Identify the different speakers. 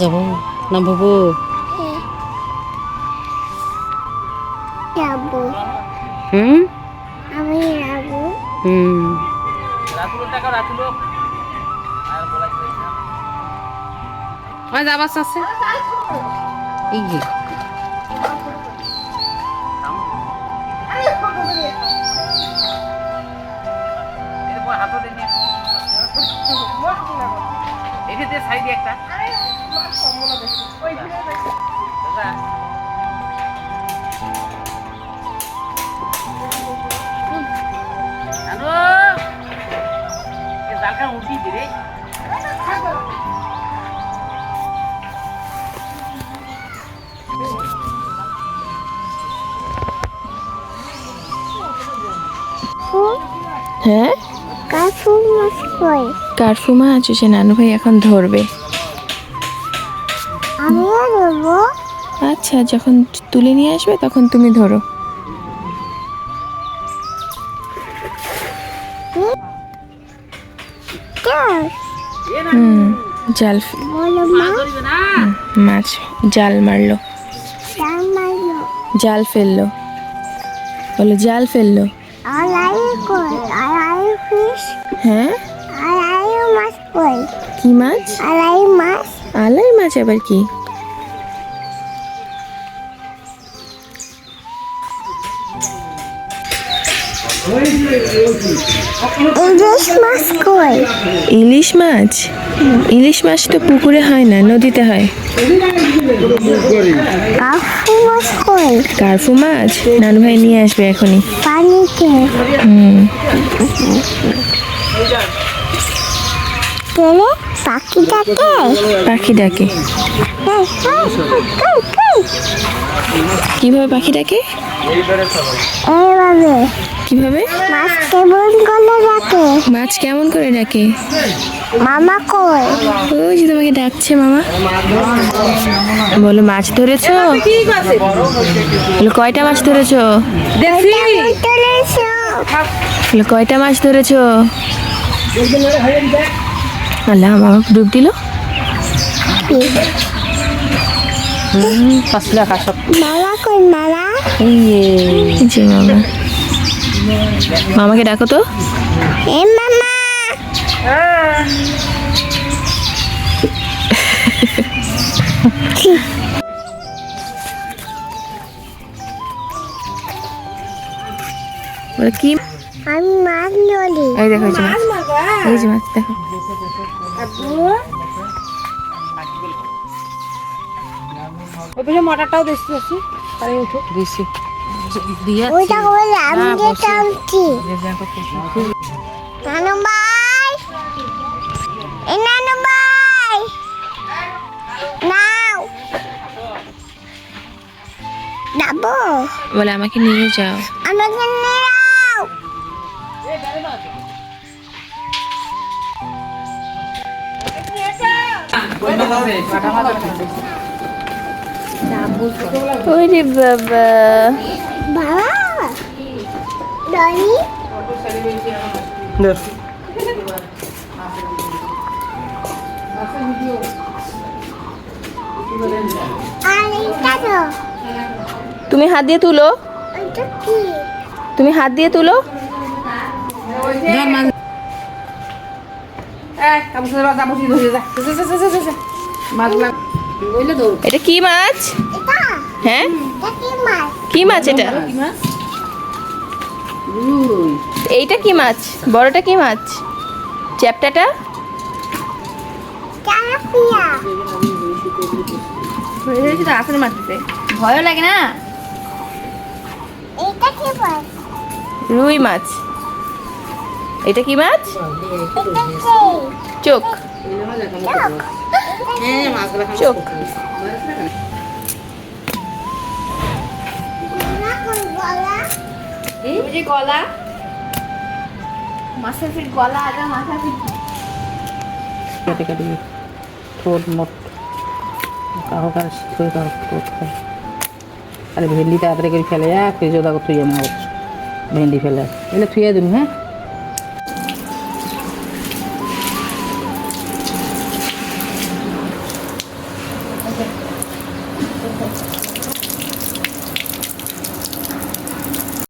Speaker 1: যাব না বাবু
Speaker 2: যাব
Speaker 1: হুম
Speaker 2: আমি যাব
Speaker 1: হুম ওই যাবার আছে এই যে
Speaker 3: সাইডে একটা জানো জালটা উঠি দিরে
Speaker 4: হ্যাঁ
Speaker 2: কাকু মাছ কই
Speaker 4: কার্ফু মাছ সে নানু ভাই এখন ধরবে।
Speaker 2: আমিও
Speaker 4: আচ্ছা যখন তুলে নিয়ে আসবে তখন তুমি ধরো। হুম জাল মাছ জাল মারলো।
Speaker 2: জাল মারলো।
Speaker 4: জাল ফেলল। বলো জাল ফেলল। কি মাছ?
Speaker 2: আলাই মাছ।
Speaker 4: আলাই মাছ আবার কি?
Speaker 2: ইলিশ মাছ কই?
Speaker 4: ইলিশ মাছ? ইলিশ মাছ তো পুকুরে হয় না নদীতে হয়।
Speaker 2: কাকু মাছ কই?
Speaker 4: কার্ফু মাছ? নানু ভাই নিয়ে আসবে এখনই।
Speaker 2: পানিতে
Speaker 4: হুম।
Speaker 2: পাখিটাকে
Speaker 4: পাখি ডাকে?
Speaker 2: হ্যাঁ, হ্যাঁ, কই, কই।
Speaker 4: কীভাবে পাখি ডাকে?
Speaker 2: এইভাবে।
Speaker 4: কীভাবে?
Speaker 2: মাছ কেমন করে রাখে
Speaker 4: মাছ কেমন করে ডাকে?
Speaker 2: মামা কই?
Speaker 4: ওই যে তোমাকে ডাকছে মামা। বলো মাছ ধরেছো? বলো কয়টা মাছ ধরেছো? কয়টা মাছ ধরেছো? আল্লাহ মামা ডুব দিল।
Speaker 1: পাঁচলা
Speaker 2: মামা কই মামা?
Speaker 1: এই
Speaker 4: জি মামা। মামাকে ডাকো তো।
Speaker 2: এ মামা।
Speaker 4: বলো কি?
Speaker 2: আমি মাছ নলি
Speaker 4: এই দেখো মাছ। এই যে মাছ দেখো।
Speaker 1: ওই মটরটাও দেখতে পাচ্ছি তাই উঠো। দিছি
Speaker 2: ওইটা বলে আমি যে টানছি নানু ভাই। এ নানু ভাই। নাও। যাব?
Speaker 4: বলে আমাকে নিয়ে যাও।
Speaker 2: আমাকে নাও
Speaker 4: ওরে বাবা।
Speaker 2: বাবা ডলি তো।
Speaker 4: তুমি হাত দিয়ে তুলো। তুমি হাত দিয়ে তুলো। এটা কি মাছ? হ্যাঁ?
Speaker 2: এটা কি মাছ?
Speaker 4: এটা? এইটা কি মাছ? বড়টা কি মাছ? চ্যাপটাটা? ভয়ও লাগে না?
Speaker 2: এটা
Speaker 4: রুই মাছ। এটা কি মাছ? চোখ। চোখ।
Speaker 2: গলা।
Speaker 4: মাছের ফিট গলা আগে মাথা ফিট
Speaker 1: কেটে কেটে। ঠোঁট মোট। কাহো কার থুয়ে কাহো ঠোঁট খায়। আরে ভেন্ডি তাড়াতাড়ি করে ফেলে এক কেজি দেখো না ভেন্ডি ফেলে। এলে থুয়ে দিন হ্যাঁ?